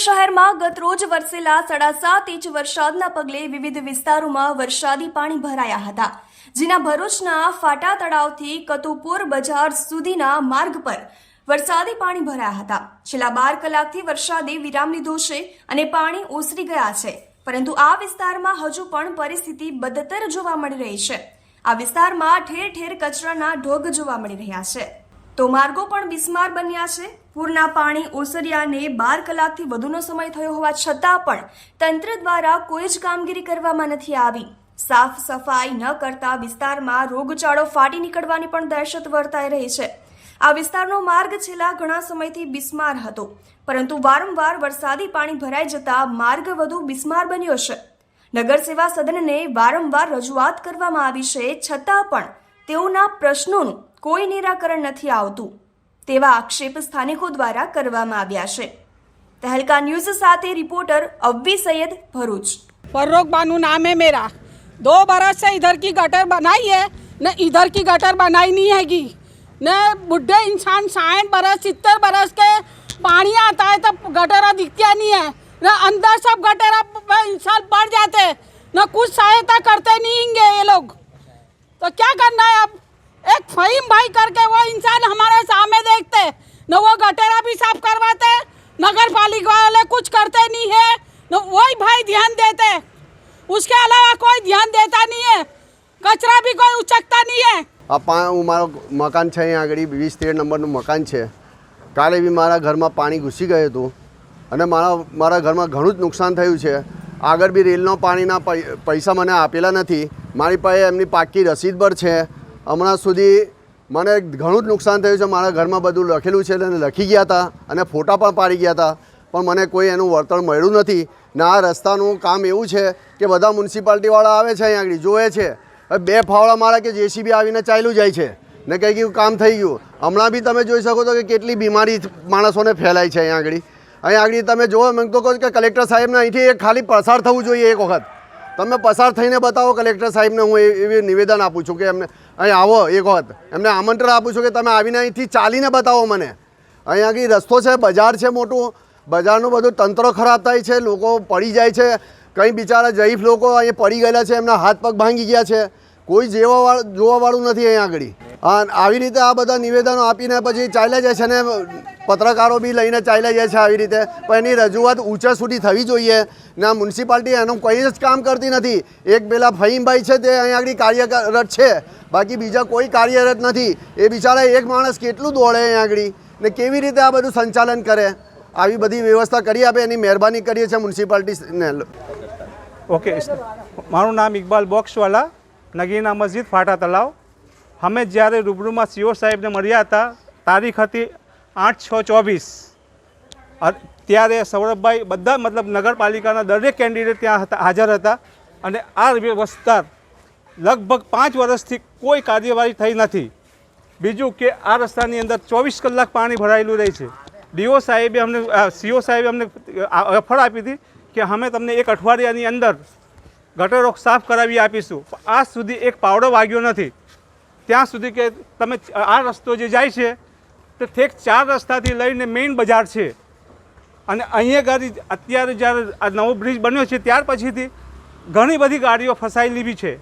શહેરમાં ગતરોજ વરસેલા સાડા સાત ઇંચ વરસાદના પગલે વિવિધ વિસ્તારોમાં વરસાદી પાણી ભરાયા હતા, જેના ભરૂચના ફાટા તળાવથી કતુપુર બજાર સુધીના માર્ગ પર વરસાદી પાણી ભરાયા હતા. છેલ્લા બાર કલાકથી વરસાદે વિરામ લીધો છે અને પાણી ઓસરી ગયા છે, પરંતુ આ વિસ્તારમાં હજુ પણ પરિસ્થિતિ બદતર જોવા મળી રહી છે. આ વિસ્તારમાં ઠેર ઠેર કચરાના ઢોગ જોવા મળી રહ્યા છે. તો માર્ગો પણ બિસ્માર બન્યા છે. પૂરના પાણી ઓસરિયાને બાર કલાકથી વધુનો સમય થયો હોવા છતાં પણ તંત્ર દ્વારા કોઈ જ કામગીરી કરવામાં નથી આવી. સાફ સફાઈ ન કરતા વિસ્તારમાં રોગચાળો ફાટી નીકળવાની પણ દહેશત વર્તાઈ રહી છે. આ વિસ્તારનો માર્ગ છેલ્લા ઘણા સમયથી બિસ્માર હતો. પરંતુ વારંવાર વરસાદી પાણી ભરાઈ જતા માર્ગ વધુ બિસ્માર બન્યો છે. નગર સેવા સદનને વારંવાર રજૂઆત કરવામાં આવી છે છતાં પણ તેઓના પ્રશ્નોનું કોઈ નિરાકરણ નથી આવતું તેવા આક્ષેપ સ્થાનિકો દ્વારા કરવામાં આવ્યા છે તહેલકા ન્યૂઝ સાથે રિપોર્ટર અવ્વી સૈયદ ભરૂચ फर्रुख बानू नाम है मेरा दो बरस से इधर की गटर बनाई है न इधर की गटर बनाई नहीं हैगी न बुढ़े इंसान साठ बरस सितर बरस के पानी आता है तब गटरा दिखती नहीं है न अंदर सब गटरा इंसान बढ़ जाते न कुछ सहायता करते नहीं होंगे ये लोग तो क्या करना है अब एक फहीम भाई करके वो इंसान हमारे सामने देखते न वो गटेरा भी साफ करवाते नगर पालिका वाले कुछ करते नहीं है न वही भाई ध्यान देते उसके अलावा कोई ध्यान देता नहीं है कचरा भी कोई उचकता नहीं है આ પા હું મારો મકાન છે અહીંયા આગળ વીસ તેર નંબરનું મકાન છે કાલે બી મારા ઘરમાં પાણી ઘૂસી ગયું હતું અને મારા મારા ઘરમાં ઘણું જ નુકસાન થયું છે આગળ બી રેલનો પાણીના પૈ- પૈસા મને આપેલા નથી મારી પાસે એમની પાકી રસીદ પર છે. હમણાં સુધી મને ઘણું જ નુકસાન થયું છે. મારા ઘરમાં બધું લખેલું છે અને લખી ગયા હતા અને ફોટા પણ પાડી ગયા હતા. પણ મને કોઈ એનું વળતર મળ્યું નથી. ને આ રસ્તાનું કામ એવું છે કે બધા મ્યુનિસિપાલિટીવાળા આવે છે અહીંયા આગળ, જોવે છે. હવે બે ફાવડા મારા કે જેસીબી આવીને ચાલ્યું જાય છે. ને કંઈ ગયું કામ થઈ ગયું. હમણાં બી તમે જોઈ શકો છો કે કેટલી બીમારી માણસોને ફેલાય છે અહીંયા આગળ. અહીંયા આગળ તમે જુઓ મેં તો કહું કે કલેક્ટર સાહેબને અહીંથી એક ખાલી પસાર થવું જોઈએ એક વખત. તમે પસાર થઈને બતાવો કલેક્ટર સાહેબને હું એવી નિવેદન આપું છું કે એમને અહીં આવો એક વખત. એમને આમંત્રણ આપું છું કે તમે આવીને અહીંથી ચાલીને બતાવો મને. અહીંયા આગળ રસ્તો છે, બજાર છે મોટું. બજારનું બધું તંત્ર ખરાબ થાય છે, લોકો પડી જાય છે. કંઈ બિચારા જઈફ લોકો અહીં પડી ગયેલા છે, એમના હાથ પગ ભાંગી ગયા છે. કોઈ જેવા જોવાવાળું નથી અહીંયા આગળ. આવી રીતે આ બધા નિવેદનો આપીને પછી ચાલ્યા જાય છે ને, પત્રકારો બી લઈને ચાલ્યા જાય છે આવી રીતે. પણ એની રજૂઆત ઊંચા સુધી થવી જોઈએ. ને મ્યુનિસિપાલિટી એનું કોઈ જ કામ કરતી નથી. એક પેલા ફહીમભાઈ છે તે અહીંયા આગળ કાર્યરત છે. બાકી બીજા કોઈ કાર્યરત નથી. એ બિચારા એક માણસ કેટલું દોડે અહીંયા આગળ? ને કેવી રીતે આ બધું સંચાલન કરે? આવી બધી વ્યવસ્થા કરી આપે, એની મહેરબાની કરીએ છીએ મ્યુનિસિપાલિટીને. ઓકે, મારું નામ ઇકબાલ બોક્સવાલા, નગીના મસ્જિદ ફાટા તલાવ અમે જ્યારે રૂબરૂમાં સીઓ સાહેબને મળ્યા હતા, તારીખ હતી આઠ છ ચોવીસ. ત્યારે સૌરભભાઈ બધા મતલબ નગરપાલિકાના દરેક કેન્ડિડેટ ત્યાં હતા, હાજર હતા અને આ વિસ્તાર લગભગ પાંચ વર્ષથી કોઈ કાર્યવાહી થઈ નથી. બીજું કે આ રસ્તાની અંદર ચોવીસ કલાક પાણી ભરાયેલું રહે છે. ડીઓ સાહેબે અમને સીઓ સાહેબે અમને ઓફર આપી હતી કે અમે તમને એક અઠવાડિયાની અંદર ગટરો સાફ કરાવી આપીશું. આજ સુધી એક પાવડો વાગ્યો નથી. ત્યાં સુધી કે તમે આ રસ્તો જે જાય છે, તે ઠેક ચાર રસ્તાથી લઈને મેઇન બજાર છે. અને અહીંયા ગાડી અત્યારે જ્યારે આ નવો બ્રિજ બન્યો છે, ત્યાર પછીથી ઘણી બધી ગાડીઓ ફસાયેલી બી છે.